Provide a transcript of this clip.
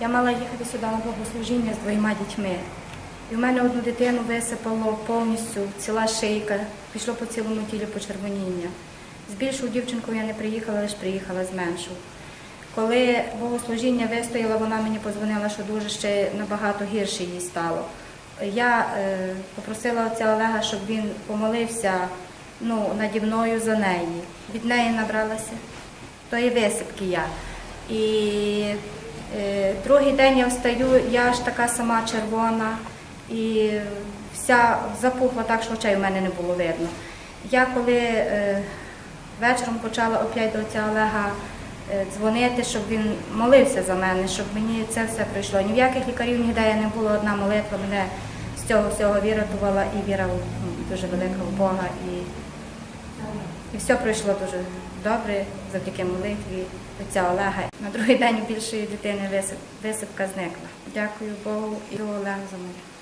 Я мала їхати сюди на богослужіння з двома дітьми. І в мене одну дитину висипало повністю ціла шийка, пішло по цілому тілі почервоніння. З більшою дівчинкою я не приїхала, лише приїхала з меншою. Коли богослужіння вистояла, вона мені подзвонила, що дуже ще набагато гірше їй стало. Я е, попросила отця Олега, щоб він помолився ну, наді мною за неї. Від неї набралася тої висипки я. І другий день я встаю, я ж така сама червона і вся запухла так, що очей у мене не було видно. Я коли е, вечором почала опять до отця Олега е, дзвонити, щоб він молився за мене, щоб мені це все пройшло. Ні в яких лікарів ніде я не було, одна молитва мене з цього всього вирятувала і віра дуже велика в Бога. І, і все пройшло дуже добре завдяки молитві отця Олега. На другий день більшої дитини висип, висипка зникла. Дякую Богу і Олегу за молитву.